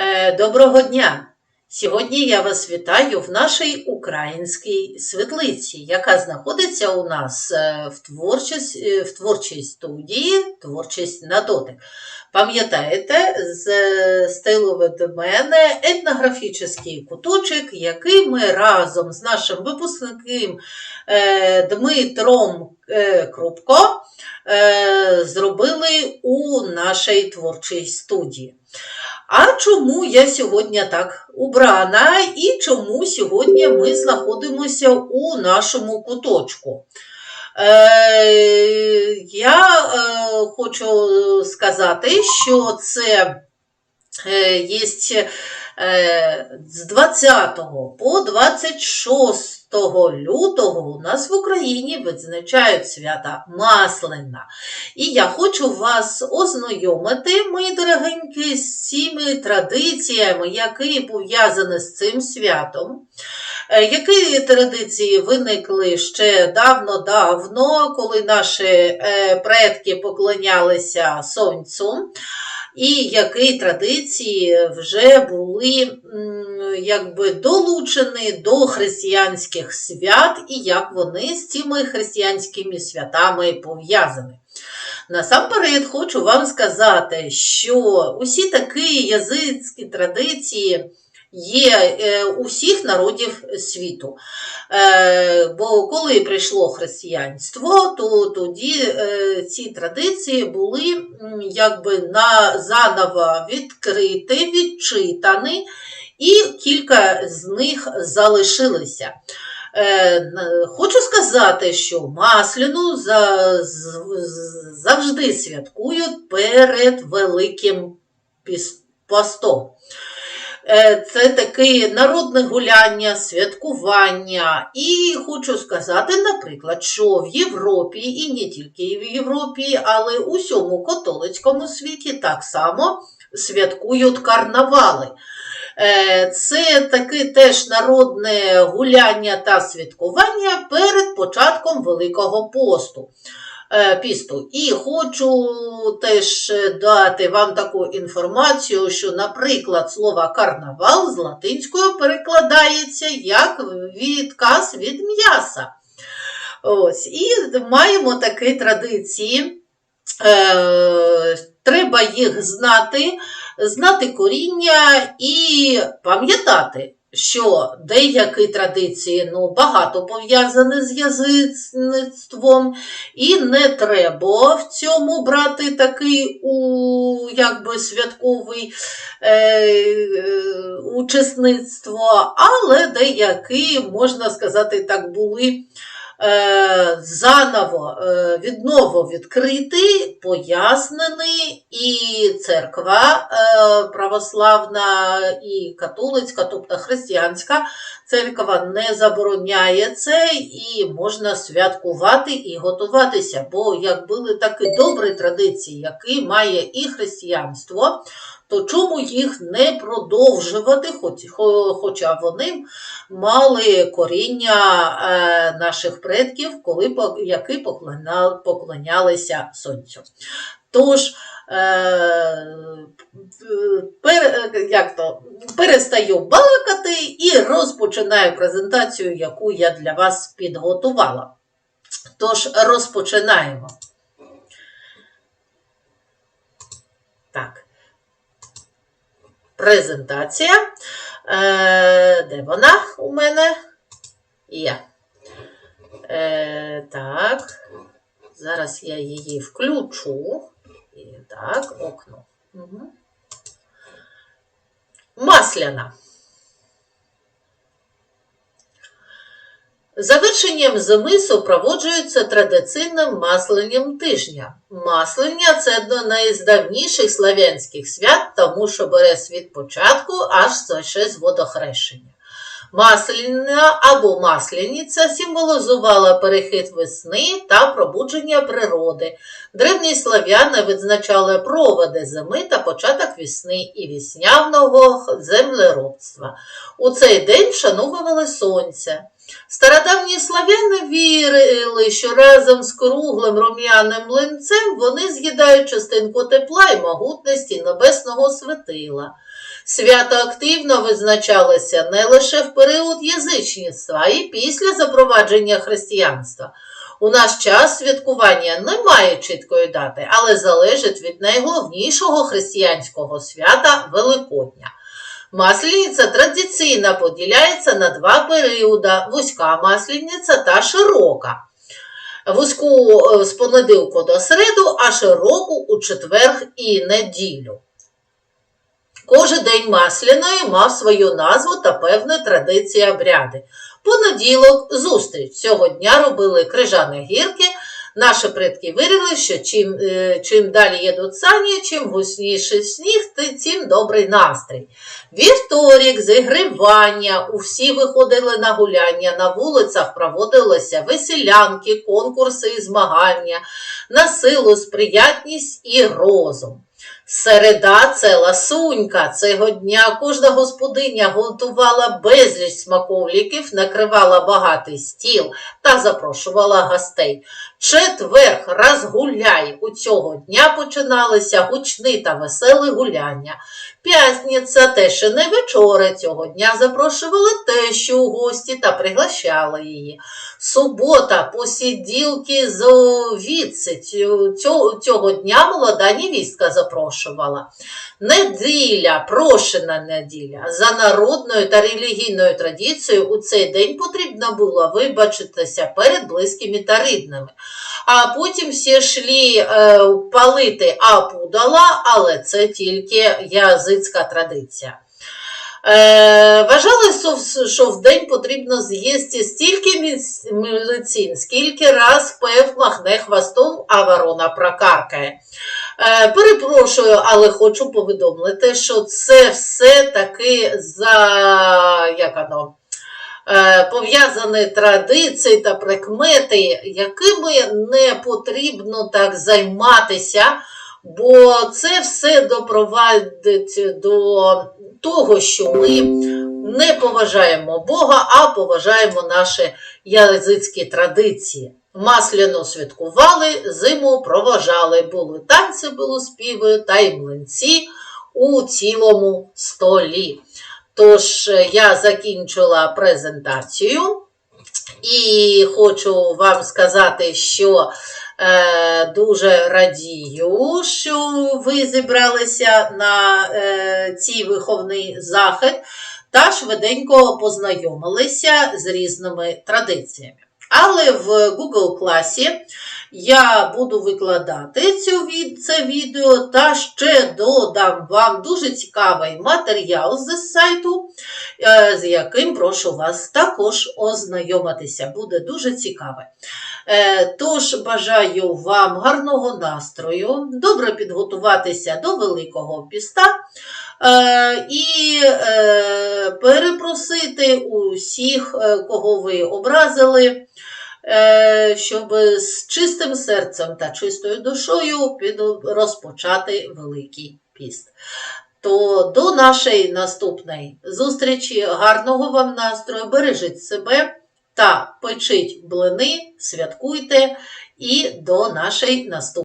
Е, Доброго дня! Сьогодні я вас вітаю в нашій українській світлиці, яка знаходиться у нас е, в, творчість, е, в творчій студії Творчість на дотик. Пам'ятаєте, стилу від мене етнографічний куточок, який ми разом з нашим випускником Дмитром Крупко зробили у нашій творчій студії. А чому я сьогодні так убрана і чому сьогодні ми знаходимося у нашому куточку? Е, я е, хочу сказати, що це е, є з 20 по 26 лютого у нас в Україні відзначають свята Маслина. І я хочу вас ознайомити, мої дорогенькі, з цими традиціями, які пов'язані з цим святом. Е, Які традиції виникли ще давно-давно, коли наші е, предки поклонялися сонцю, і які традиції вже були якби долучені до християнських свят, і як вони з цими християнськими святами пов'язані. Насамперед хочу вам сказати, що усі такі язицькі традиції є е, у всіх народів світу. Е, Бо коли прийшло християнство, то тоді е, ці традиції були якби на заново відкриті, відчитані, і кілька з них залишилися. Хочу сказати, що Масляну завжди святкують перед Великим постом. Е, Це таке народне гуляння, святкування. І хочу сказати, наприклад, що в Європі, і не тільки в Європі, але у всьому католицькому світі так само святкують карнавали. Е, Це таке теж народне гуляння та святкування перед початком Великого посту. Е, Пісту. І хочу теж дати вам таку інформацію, що, наприклад, слово карнавал з латинською перекладається як відказ від м'яса. Ось, і маємо такі традиції. Е, треба їх знати, знати коріння і пам'ятати, що деякі традиції ну, багато пов'язані з язичництвом, і не треба в цьому брати такий у, якби, святковий е, е, учасництво, але деякі, можна сказати, так були заново е, відново відкритий, пояснений, і церква е, православна і католицька, тобто християнська церква не забороняє це, і можна святкувати і готуватися. Бо як були такі добрі традиції, які має і християнство, то чому їх не продовжувати, хоч, хоча вони мали коріння е, наших предків, коли, які поклонялися сонцю. Тож, е, пер, як то, перестаю балакати і розпочинаю презентацію, яку я для вас підготувала. Тож, розпочинаємо. Так. Презентація. Е, де вона у мене? Є. Е, так. Зараз я її включу. І так, окно. Угу. Масляна. Завершенням зими супроводжується традиційним масленням тижня. Маслення це одне з найдавніших славянських свят, тому що бере світ початку аж ще з водохрещення. Масляна або масляниця символізувала перехід весни та пробудження природи. Древні слав'яни відзначали проводи зими та початок весни і віснявного землеробства. У цей день вшановували сонце. Стародавні славяни вірили, що разом з круглим рум'яним млинцем вони з'їдають частинку тепла і могутності небесного світила. Свято активно визначалося не лише в період язичництва, а й після запровадження християнства. У наш час святкування не має чіткої дати, але залежить від найголовнішого християнського свята Великодня. Маслениця традиційно поділяється на два періоди: вузька маслениця та широка. Вузьку е, з понеділку до середу, а широку у четвер і неділю. Кожен день масляної мав свою назву та певні традиції обряди. Понеділок зустріч. Цього дня робили крижані гірки. Наші предки вирили, що чим, е, чим далі їдуть сані, чим гусніший сніг, тим добрий настрій. Вівторік, зігрівання, усі виходили на гуляння, на вулицях проводилися веселянки, конкурси і змагання, на силу, сприятність і розум. Середа це ласунька. Цього дня кожна господиня готувала безліч смаковліків, накривала багатий стіл та запрошувала гостей. Четверг розгуляй. У цього дня починалися гучні та веселі гуляння. П'ятниця не вечори. Цього дня запрошували тещу у гості та приглашали її. Субота, посіділки з. Цього, цього дня молода невістка запрошувала. Неділя, прошена неділя. За народною та релігійною традицією у цей день потрібно було вибачитися перед близькими та рідними. А потім всі йшли е, палити апудала, але це тільки язицька традиція. Е, Вважалося, що в день потрібно з'їсти стільки мілицин, скільки раз пев махне хвостом, а ворона прокаркає. Е, перепрошую, але хочу повідомити, що це все таки за як воно, е, пов'язані традиції та прикмети, якими не потрібно так займатися, бо це все допровадить до того, що ми не поважаємо Бога, а поважаємо наші язицькі традиції. Масляно святкували, зиму проважали, були танці, були співи та й млинці у цілому столі. Тож е, я закінчила презентацію і хочу вам сказати, що е, дуже радію, що ви зібралися на е, цей виховний захід та швиденько познайомилися з різними традиціями. Але в Google класі я буду викладати це відео та ще додам вам дуже цікавий матеріал з сайту, е, з яким прошу вас також ознайомитися. Буде дуже цікаве. Е, Тож бажаю вам гарного настрою, добре підготуватися до Великого піста. Е, і е, перепросити усіх, кого ви образили, щоб з чистим серцем та чистою душою розпочати Великий піст. То до нашої наступної зустрічі, гарного вам настрою, бережіть себе та печіть блини, святкуйте і до нашої наступної.